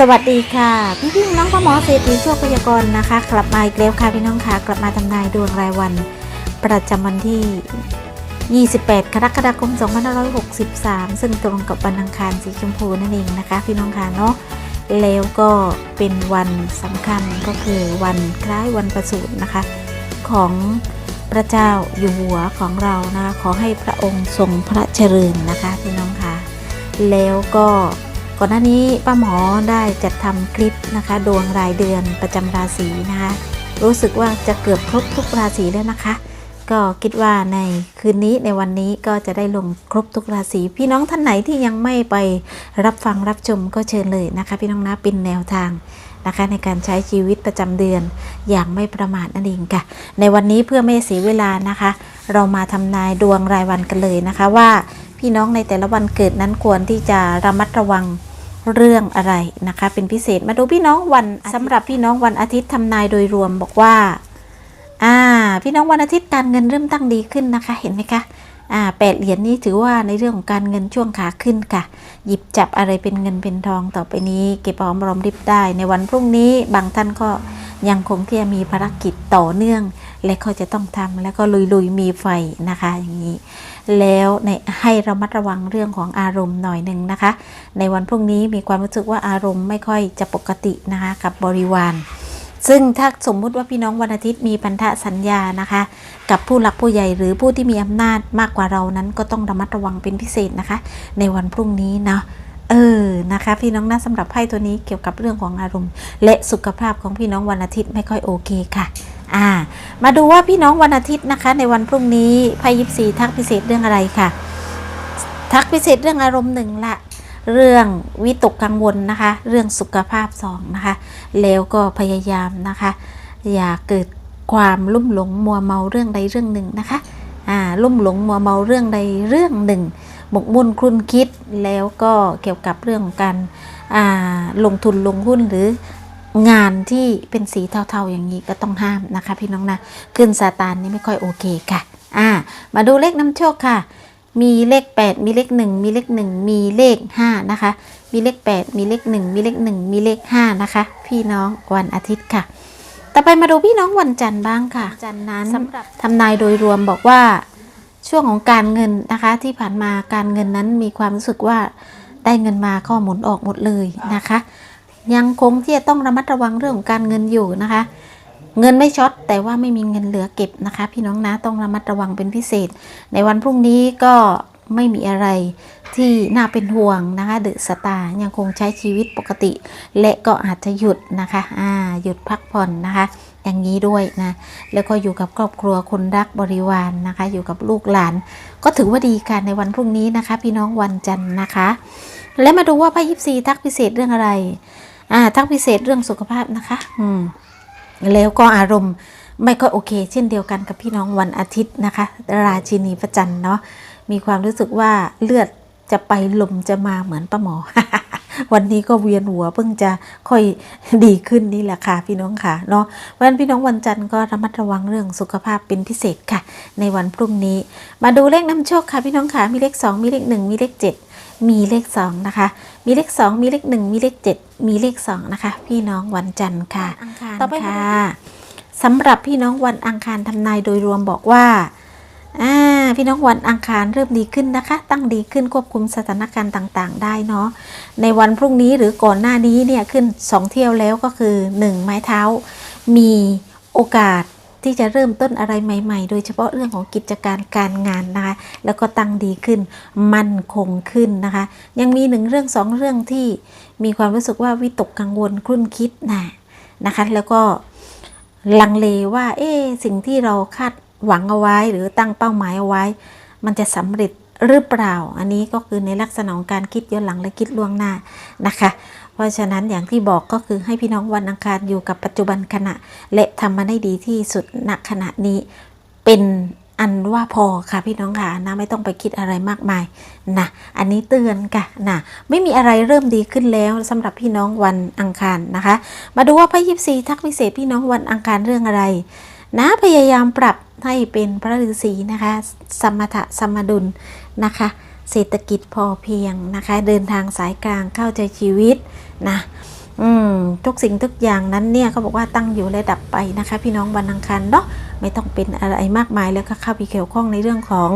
สวัสดีค่ะ พี่พี่น้องพ่อหมอเศรษฐีโชคพยากรณ์นะคะ กลับมาอีกแล้วค่ะพี่น้องค่ะ กลับมาทำนายดวงรายวัน ประจำวันที่ 28 กรกฎาคม 2563 ซึ่งตรงกับวันอังคารสีชมพูนั่นเองนะคะ พี่น้องค่ะเนาะแล้วก็เป็นวันสำคัญก็คือวันคล้ายวันประสูตินะคะ ของพระเจ้าอยู่หัวของเรานะคะขอให้พระองค์ทรงพระเจริญนะคะพี่น้องค่ะแล้วก็ ก่อนหน้านี้ป้าหมอได้จัดทำคลิปนะคะ ดวงรายเดือนประจำราศีนะคะ รู้สึกว่าจะเกือบครบทุกราศีแล้วนะคะ ก็คิดว่าในคืนนี้ในวันนี้ก็จะได้ลงครบทุกราศีพี่น้องท่านไหนที่ยังไม่ไปรับฟังรับชมก็เชิญเลยนะคะ พี่น้องนะเป็นแนวทางนะคะในการใช้ชีวิตประจำเดือนอย่างไม่ประมาทนั่นเองค่ะ ในวันนี้เพื่อไม่เสียเวลานะคะ เรามาทำนายดวงรายวันกันเลยนะคะว่าพี่น้องในแต่ละวันเกิดนั้นควรที่จะระมัดระวัง เรื่องอะไรนะคะ เป็นพิเศษมาดูพี่น้องวันสำหรับพี่น้องวันอาทิตย์ทำนายโดยรวมบอกว่าอ่าพี่น้องวันอาทิตย์การเงินเริ่มตั้งดีขึ้นนะคะ เห็นไหมคะอ่าแปดเหรียญนี้ถือว่าในเรื่องของการเงินช่วงขาขึ้นค่ะ หยิบจับอะไรเป็นเงินเป็นทองต่อไปนี้ เก็บหอมรอมริบได้ ในวันพรุ่งนี้บางท่านก็ยังคงที่จะมีภารกิจต่อเนื่อง และเขาจะต้องทำแล้วก็ลุยๆมีไฟนะคะอย่างนี้ แล้วในให้ระมัดระวังเรื่องของอารมณ์หน่อยหนึ่งนะคะ ในวันพรุ่งนี้มีความรู้สึกว่าอารมณ์ไม่ค่อยจะปกตินะคะกับบริวารซึ่งถ้าสมมุติว่าพี่น้องวันอาทิตย์มีพันธสัญญานะคะ กับผู้หลักผู้ใหญ่หรือผู้ที่มีอำนาจมากกว่าเรานั้นก็ต้องระมัดระวังเป็นพิเศษนะคะ ในวันพรุ่งนี้เนาะ เออนะคะ พี่น้องนะสำหรับไพ่ตัวนี้เกี่ยวกับเรื่องของอารมณ์ และสุขภาพของพี่น้องวันอาทิตย์ไม่ค่อยโอเคค่ะอ่ามาดูว่าพี่น้องวันอาทิตย์นะคะ ในวันพรุ่งนี้ไพ่ยิปซีทักพิเศษเรื่องอะไรค่ะ ทักพิเศษเรื่องอารมณ์หนึ่งละเรื่องวิตกกังวลนะคะ เรื่องสุขภาพสองนะคะ แล้วก็พยายามนะคะ อย่าเกิดความลุ่มหลงมัวเมาเรื่องใดเรื่องหนึ่งนะคะอ่าลุ่มหลงมัวเมาเรื่องใดเรื่องหนึ่งหมกมุ่นคลุนคิด แล้วก็เกี่ยวกับเรื่องของการอ่าลงทุนลงหุ้นหรืองานที่เป็นสีเทาๆอย่างนี้ก็ต้องห้ามนะคะ พี่น้องนะขึ้นซาตานนี่ไม่ค่อยโอเคค่ะอ่ามาดูเลขน้ำโชคค่ะ มีเลข 8 มีเลข 1 มีเลข 1 มีเลข 5 นะคะ มีเลข 8 มีเลข 1 มีเลข 1 มีเลข 5 นะคะ พี่น้องวันอาทิตย์ค่ะ ต่อไปมาดูพี่น้องวันจันทร์บ้างค่ะ จันทร์นั้นทำนายโดยรวมบอกว่า ช่วงของการเงินนะคะที่ผ่านมาการเงินนั้นมีความรู้สึกว่าได้เงินมาก็หมุนออกหมดเลยนะคะ ยังคงที่จะต้องระมัดระวังเรื่องของการเงินอยู่นะคะ เงินไม่ช็อตแต่ว่าไม่มีเงินเหลือเก็บนะคะ พี่น้องนะต้องระมัดระวังเป็นพิเศษ ในวันพรุ่งนี้ก็ไม่มีอะไรที่น่าเป็นห่วงนะคะเดอะสตาร์ยังคงใช้ชีวิตปกติ และก็อาจจะหยุดนะคะอ่าหยุดพักผ่อนนะคะ อย่างนี้ด้วยนะแล้วก็อยู่กับครอบครัวคนรักบริวารนนะคะ อยู่กับลูกหลาน ก็ถือว่าดีค่ะในวันพรุ่งนี้นะคะ พี่น้องวันจันทร์นะคะ และมาดูว่าไพ่ยิปซีทักพิเศษเรื่องอะไรอ่าทักพิเศษเรื่องสุขภาพนะคะ อืมแล้วก็อารมณ์ไม่ค่อยโอเค เช่นเดียวกันกับพี่น้องวันอาทิตย์นะคะ ราชินีพระจันเนาะมีความรู้สึกว่าเลือดจะไปลมจะมาเหมือนป้าหมอ วันนี้ก็เวียนหัวเพิ่งจะค่อยดีขึ้นนี่แหละค่ะพี่น้องค่ะเนาะเพราะฉะนั้นพี่น้องวันจันทร์ก็ระมัดระวังเรื่องสุขภาพเป็นพิเศษค่ะ ในวันพรุ่งนี้ มาดูเลขน้ำโชคค่ะพี่น้องค่ะมีเลข 2 มีเลข 1 มีเลข 7 มีเลข 2 นะคะ มีเลข 2 มีเลข 1 มีเลข 7 มีเลข 2 นะคะ พี่น้องวันจันทร์ค่ะต่อไปค่ะสำหรับพี่น้องวันอังคารทำนายโดยรวมบอกว่า อ่าพี่น้องวันอังคารเริ่มดีขึ้นนะคะ ตั้งดีขึ้นควบคุมสถานการณ์ต่างๆ ได้เนาะในวันพรุ่งนี้หรือก่อนหน้านี้เนี่ยขึ้น 2 เที่ยวแล้วก็คือ 1 ไม้เท้า มีโอกาสที่จะเริ่มต้นอะไรใหม่ ๆ โดยเฉพาะเรื่องของกิจการการงานนะคะ แล้วก็ตั้งดีขึ้น มั่นคงขึ้นนะคะ ยังมีหนึ่งเรื่องสองเรื่องที่มีความรู้สึกว่าวิตกกังวลครุ่นคิดนะนะคะ แล้วก็ลังเลว่า เอ๊สิ่งที่เราคาด หวังเอาไว้หรือตั้งเป้าหมายเอาไว้ มันจะสำเร็จหรือเปล่า อันนี้ก็คือในลักษณะของการคิดย้อนหลังและคิดล่วงหน้านะคะ เพราะฉะนั้นอย่างที่บอกก็คือให้พี่น้องวันอังคารอยู่กับปัจจุบันขณะ และทำมาได้ดีที่สุดณขณะนี้เป็นอันว่าพอค่ะพี่น้องค่ะนะไม่ต้องไปคิดอะไรมากมายนะอันนี้เตือนค่ะนะไม่มีอะไรเริ่มดีขึ้นแล้วสำหรับพี่น้องวันอังคารนะคะ มาดูว่าไพ่ยิปซีทักพิเศษพี่น้องวันอังคารเรื่องอะไร นะพยายามปรับ ให้เป็นพระฤาษีนะคะ สมถะสมดุลนะคะ เศรษฐกิจพอเพียงนะคะ เดินทางสายกลางเข้าใจชีวิตนะอืมทุกสิ่งทุกอย่างนั้นเนี่ยเขาบอกว่าตั้งอยู่และดับไปนะคะ พี่น้องวันอังคารเนาะไม่ต้องเป็นอะไรมากมายแล้วก็เข้าไปเกี่ยวข้องในเรื่องของ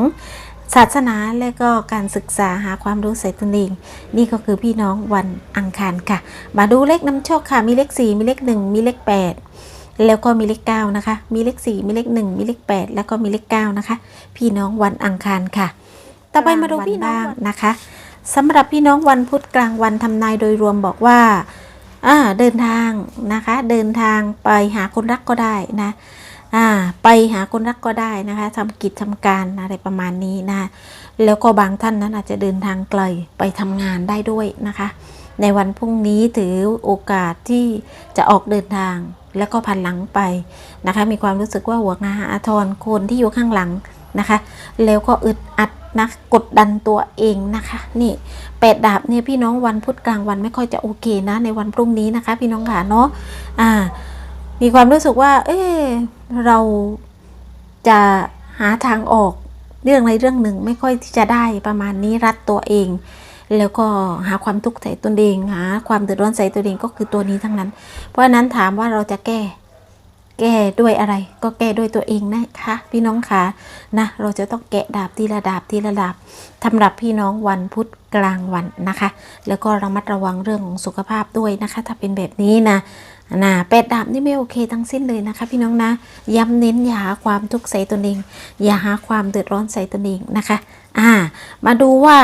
ศาสนาและก็การศึกษาหาความรู้ใส่ตนเอง นี่ก็คือพี่น้องวันอังคารค่ะ มาดูเลขนำโชคค่ะ มีเลข 4 มีเลข 1 มีเลข 8 แล้วก็มีเลข9นะคะ มีเลข4มีเลข1มีเลข8 แล้วก็มีเลข9นะคะ พี่น้องวันอังคารค่ะ ต่อไปมาดูพี่น้องนะคะสำหรับพี่น้องวันพุธกลางวันทำนายโดยรวมบอกว่าอ่าเดินทางนะคะ เดินทางไปหาคนรักก็ได้นะอ่าไปหาคนรักก็ได้นะคะทำกิจทำการอะไรประมาณนี้นะ แล้วก็บางท่านนั้นอาจจะเดินทางไกลไปทำงานได้ด้วยนะคะ ในวันพรุ่งนี้ถือโอกาสที่จะออกเดินทางแล้วก็พันหลังไปนะคะ มีความรู้สึกว่าหัวหน้าอาทรคนที่อยู่ข้างหลังนะคะ แล้วก็อึดอัดนะกดดันตัวเองนะคะ นี่แปดดาบเนี่ยพี่น้องวันพุธกลางวันไม่ค่อยจะโอเคนะ ในวันพรุ่งนี้นะคะ พี่น้องค่ะเนาะอ่า มีความรู้สึกว่า เออเราจะหาทางออกเรื่องใดเรื่องหนึ่งไม่ค่อยที่จะได้ประมาณนี้รัดตัวเอง แล้วก็หาความทุกข์ใส่ตนเองหาความเดือดร้อนใส่ตัวเองก็คือตัวนี้ทั้งนั้น เพราะฉะนั้นถามว่าเราจะแก้ แก้ด้วยอะไร ก็แก้ด้วยตัวเองนะคะ พี่น้องคะนะ เราจะต้องแกะดาบทีละดาบทีละดาบสำหรับพี่น้องวันพุธกลางวันนะคะ แล้วก็ระมัดระวังเรื่องของสุขภาพด้วยนะคะ ถ้าเป็นแบบนี้นะนะแปดดาบนี่ไม่โอเคทั้งสิ้นเลยนะคะ พี่น้องนะ ย้ำเน้นอย่าหาความทุกข์ใส่ตนเอง อย่าหาความเดือดร้อนใส่ตนเองนะคะ อ่า มาดูว่า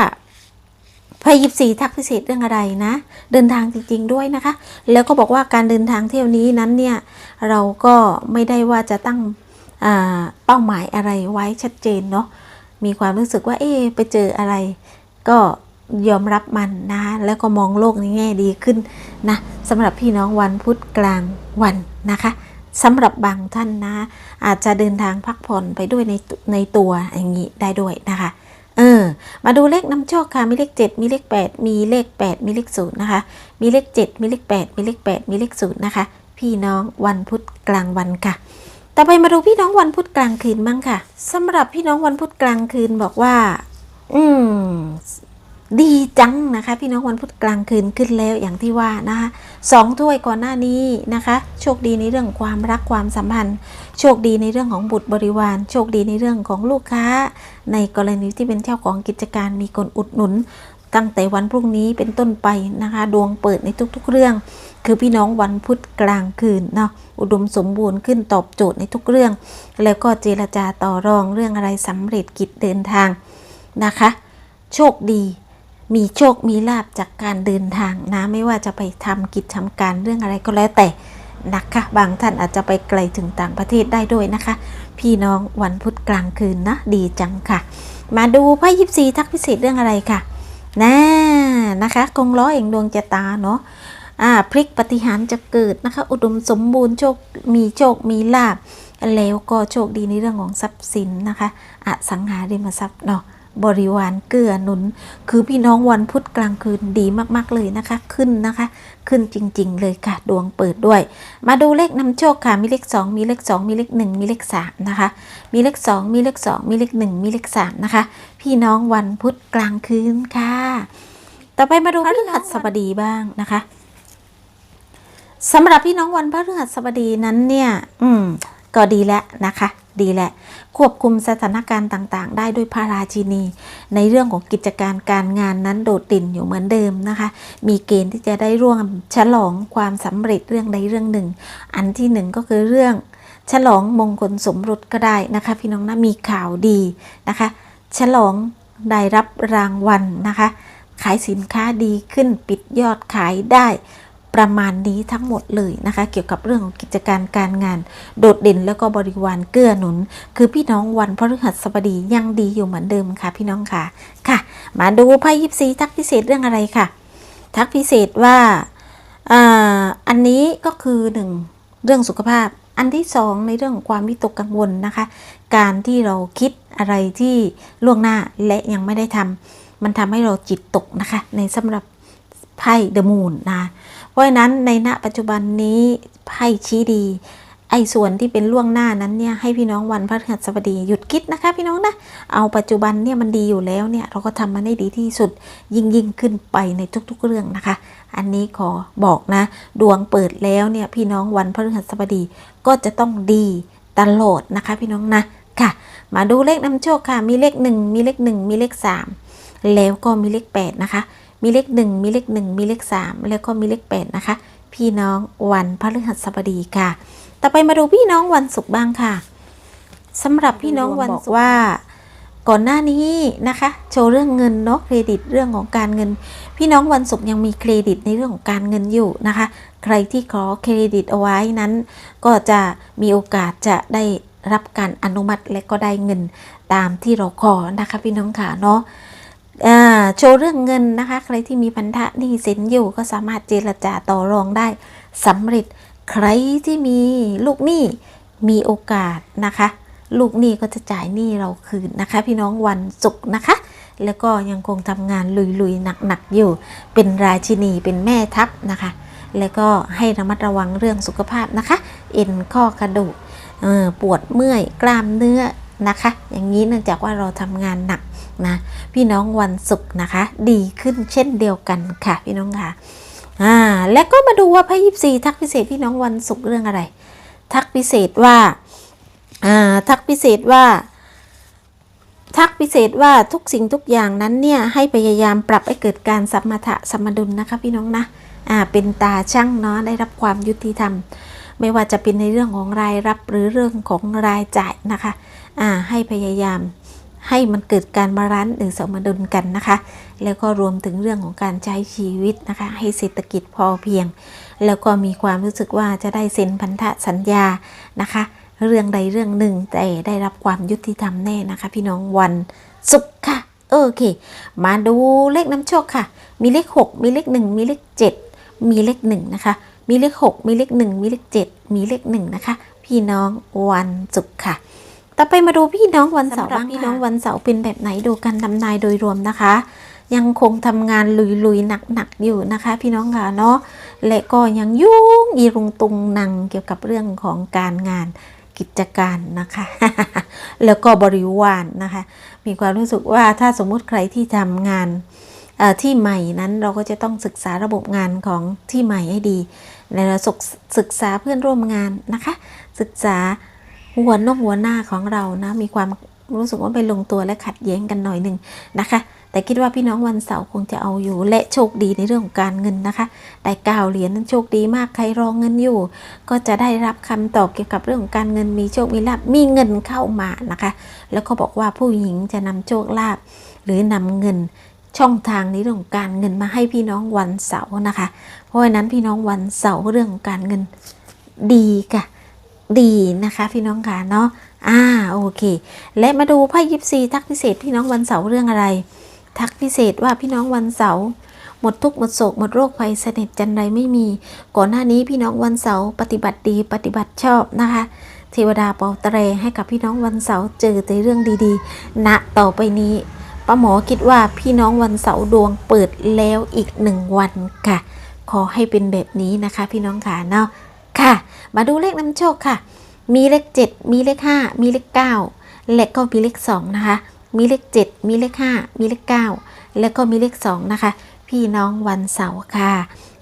พยิบสีทักพิเศษเรื่องอะไรนะ เดินทางจริง ๆ ด้วยนะคะ แล้วก็บอกว่าการเดินทางเที่ยวนี้นั้นเนี่ยเราก็ไม่ได้ว่าจะตั้งเป้าหมายอะไรไว้ชัดเจนเนาะมีความรู้สึกว่าเอ๊ไปเจออะไร ก็ยอมรับมันนะแล้วก็มองโลกในแง่ดีขึ้นนะสำหรับพี่น้องวันพุธกลางวันนะคะสำหรับบางท่านนะ อาจจะเดินทางพักผ่อนไปด้วยในในตัวอย่างนี้ได้ด้วยนะคะ เออ มาดูเลขนำโชคค่ะ มีเลข 7 มีเลข 8 มีเลข 8 มีเลข0นะคะ มีเลข 7 มีเลข 8 มีเลข 8 มีเลข0นะคะ พี่น้องวันพุธกลางวันค่ะ ต่อไปมาดูพี่น้องวันพุธกลางคืนบ้างค่ะสำหรับพี่น้องวันพุธกลางคืนบอกว่า อืมดีจังนะคะ พี่น้องวันพุธกลางคืนขึ้นแล้วอย่างที่ว่านะคะสองถ้วยก่อนหน้านี้นะคะ โชคดีในเรื่องความรักความสัมพันธ์ โชคดีในเรื่องของบุตรบริวาร โชคดีในเรื่องของลูกค้า ในกรณีที่เป็นเจ้าของกิจการมีคนอุดหนุน ตั้งแต่วันพรุ่งนี้เป็นต้นไปนะคะ ดวงเปิดในทุกๆเรื่อง คือพี่น้องวันพุธกลางคืนเนาะอุดมสมบูรณ์ขึ้นตอบโจทย์ในทุกเรื่อง แล้วก็เจรจาต่อรองเรื่องอะไรสำเร็จกิจเดินทางนะคะ โชคดีมีโชค มีลาบจากการเดินทางนะ ไม่ว่าจะไปทำกิจทำการเรื่องอะไรก็แล้วแต่ นะคะ บางท่านอาจจะไปไกลถึงต่างประเทศได้ด้วยนะคะ พี่น้องวันพุธกลางคืนนะดีจังค่ะ มาดูไพ่ยิปซีทักพิเศษเรื่องอะไรค่ะนะนะคะกงล้อเองดวงจะตาเนาะอ่าพลิกปฏิหารจะเกิดนะคะ อุดมสมบูรณ์โชคมีโชคมีลาบแล้วก็โชคดีในเรื่องของทรัพย์สินนะคะอสังหาริมทรัพย์เนาะ บริวารเกื้อหนุน คือพี่น้องวันพุธกลางคืนดีมากๆเลยนะคะ ขึ้นนะคะ ขึ้นจริง ๆ เลยค่ะ ดวงเปิดด้วย มาดูเลขนำโชคค่ะ มีเลข 2 มีเลข 2 มีเลข 1 มีเลข 3 นะคะ มีเลข 2 มีเลข 2 มีเลข 1 มีเลข 3 นะคะ พี่น้องวันพุธกลางคืนค่ะ ต่อไปมาดูพฤหัสบดีบ้างนะคะสำหรับพี่น้องวันพฤหัสบดีนั้นเนี่ย อืม ก็ดีแล้วนะคะ ดีแหล้วควบคุมสถานการณ์ต่างๆ ได้ด้วยพระราชินี ในเรื่องของกิจการการงานนั้นโดดเด่นอยู่เหมือนเดิมนะคะ มีเกณฑ์ที่จะได้ร่วมฉลองความสำเร็จเรื่องใดเรื่องหนึ่ง อันที่หนึ่งก็คือเรื่อง ฉลองมงคลสมรสก็ได้นะคะ พี่น้องนะมีข่าวดีนะคะ ฉลองได้รับรางวัลนะคะ ขายสินค้าดีขึ้นปิดยอดขายได้ ประมาณนี้ทั้งหมดเลยนะคะ เกี่ยวกับเรื่องของกิจการการงาน โดดเด่นแล้วก็บริวารเกื้อหนุน คือพี่น้องวันพฤหัสบดียังดีอยู่เหมือนเดิมค่ะ พี่น้องค่ะค่ะ มาดูไพ่ยิปซีทักพิเศษเรื่องอะไรค่ะ ทักพิเศษว่าอ่าอันนี้ก็คือหนึ่งเรื่องสุขภาพ อันที่สองในเรื่องความวิตกกังวลนะคะ การที่เราคิดอะไรที่ล่วงหน้าและยังไม่ได้ทำมันทำให้เราจิตตกนะคะ ในสำหรับไพ่เดอะมูนนะ ราะฉะนั้นในณปัจจุบันนี้ไพ่ชี้ดี ไอ้ส่วนที่เป็นล่วงหน้านั้นเนี่ยให้พี่น้องวันพฤหัสบดีหยุดคิดนะคะ พี่น้องนะเอาปัจจุบันเนี่ยมันดีอยู่แล้วเนี่ยเราก็ทำมันให้ดีที่สุดยิ่งยิ่งขึ้นไปในทุก ๆ เรื่องนะคะ อันนี้ขอบอกนะ ดวงเปิดแล้วเนี่ยพี่น้องวันพฤหัสบดีก็จะต้องดีตลอดนะคะ พี่น้องนะค่ะ มาดูเลขนำโชคค่ะ มีเลข 1 มีเลข 1 มีเลข 3 แล้วก็มีเลข 8 นะคะ มีเลข 1 มีเลข 1 มีเลข 3 แล้วก็มีเลข 8 นะคะ พี่น้องวันพฤหัสบดีค่ะ ต่อไปมาดูพี่น้องวันศุกร์บ้างค่ะสำหรับพี่น้องวันศุกร์ว่า ก่อนหน้านี้นะคะ โชว์เรื่องเงินเนาะเครดิตเรื่องของการเงิน พี่น้องวันศุกร์ยังมีเครดิตในเรื่องของการเงินอยู่นะคะ ใครที่ขอเครดิตเอาไว้นั้น ก็จะมีโอกาสจะได้รับการอนุมัติและก็ได้เงินตามที่เราขอนะคะ พี่น้องค่ะเนาะ โชว์เรื่องเงินนะคะ ใครที่มีพันธะหนี้สินอยู่ก็สามารถเจรจาต่อรองได้สำเร็จ ใครที่มีลูกหนี้มีโอกาสนะคะ ลูกหนี้ก็จะจ่ายหนี้เราคืนนะคะ พี่น้องวันศุกร์นะคะ แล้วก็ยังคงทำงานลุยๆหนักๆอยู่ เป็นราชินีเป็นแม่ทัพนะคะ แล้วก็ให้ระมัดระวังเรื่องสุขภาพนะคะ เอ็นข้อกระดูกปวดเมื่อยกล้ามเนื้อนะคะ อย่างนี้เนื่องจากว่าเราทำงานหนัก นะ พี่น้องวันศุกร์นะคะ ดีขึ้นเช่นเดียวกันค่ะ พี่น้องค่ะอ่าแล้วก็มาดูว่าไพ่ยิปซีทักพิเศษพี่น้องวันศุกร์เรื่องอะไร ทักพิเศษว่าอ่าทักพิเศษว่า ทักพิเศษว่าทุกสิ่งทุกอย่างนั้นเนี่ยให้พยายามปรับให้เกิดการสัมมาทะสมดุลนะคะพี่น้องนะอ่าเป็นตาช่างเนาะได้รับความยุติธรรม ไม่ว่าจะเป็นในเรื่องของรายรับหรือเรื่องของรายจ่ายนะคะอ่าให้พยายาม ให้มันเกิดการบาลานซ์หรือสมดุลกันนะคะ แล้วก็รวมถึงเรื่องของการใช้ชีวิตนะคะ ให้เศรษฐกิจพอเพียง แล้วก็มีความรู้สึกว่าจะได้เซ็นพันธสัญญานะคะ เรื่องใดเรื่องหนึ่งแต่ได้รับความยุติธรรมแน่นะคะ พี่น้องวันศุกร์ค่ะโอเค มาดูเลขน้ำโชคค่ะ มีเลข 6 มีเลข 1 มีเลข 7 มีเลข1นะคะ มีเลข 6 มีเลข 1 มีเลข 7 มีเลข1นะคะ พี่น้องวันศุกร์ค่ะ ต่อไปมาดูพี่น้องวันเสาร์บ้างพี่น้องวันเสาร์เป็นแบบไหนดูกันทำนายโดยรวมนะคะ ยังคงทำงานลุยๆหนักๆอยู่นะคะ พี่น้องค่ะเนาะและก็ยังยุ่งอีรุงตุงนังเกี่ยวกับเรื่องของการงานกิจการนะคะ แล้วก็บริวารนะคะ มีความรู้สึกว่าถ้าสมมุติใครที่ทำงานที่ใหม่นั้นเราก็จะต้องศึกษาระบบงานของที่ใหม่ให้ดี และเราศึกศึกษาเพื่อนร่วมงานนะคะ ศึกษา หัวนอกหัวหน้าของเรานะมีความรู้สึกว่าไปลงตัวและขัดแย้งกันหน่อยหนึ่งนะคะ แต่คิดว่าพี่น้องวันเสาร์คงจะเอาอยู่ และโชคดีในเรื่องของการเงินนะคะ ได้เก้าเหรียญนั้นโชคดีมากใครรองเงินอยู่ ก็จะได้รับคำตอบเกี่ยวกับเรื่องของการเงินมีโชคมีลาภมีเงินเข้ามานะคะ แล้วก็บอกว่าผู้หญิงจะนำโชคลาภหรือนำเงินช่องทางในเรื่องของการเงินมาให้พี่น้องวันเสาร์นะคะ เพราะฉะนั้นพี่น้องวันเสาร์เรื่องของการเงินดีค่ะ ดีนะคะพี่น้องค่ะเนาะอ่าโอเค และมาดูไพ่ยิปซีทักพิเศษพี่น้องวันเสาร์เรื่องอะไร ทักพิเศษว่าพี่น้องวันเสาร์หมดทุกข์หมดโศกหมดโรคภัยเสน็จจันไรไม่มี ก่อนหน้านี้พี่น้องวันเสาร์ปฏิบัติดีปฏิบัติชอบนะคะเทวดาเป่าเรให้กับพี่น้องวันเสาร์เจอแต่เรื่องดีๆณต่อไปนี้ป้าหมอคิดว่าพี่น้องวันเสาร์ดวงเปิดแล้วอีกหนึ่งวันค่ะ ขอให้เป็นแบบนี้นะคะ พี่น้องค่ะเนาะ ค่ะ มาดูเลขนำโชคค่ะ มีเลข 7 มีเลข 5 มีเลข 9 และก็มีเลข 2 นะคะ มีเลข 7 มีเลข 5 มีเลข 9 และก็มีเลข 2 นะคะ พี่น้องวันเสาร์ค่ะ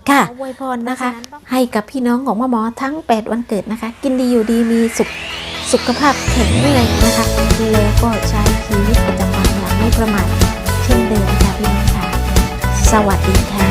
ค่ะอวยพรนะคะ ให้กับพี่น้องของพ่อหมอทั้ง 8 วันเกิดนะคะ กินดีอยู่ดีมีสุขสุขภาพแข็งแรงนะคะแล้วก็ใช้ชีวิตประจำวันอย่างไม่ประมาทเช่นเดิมค่ะพี่น้องค่ะ สวัสดีค่ะ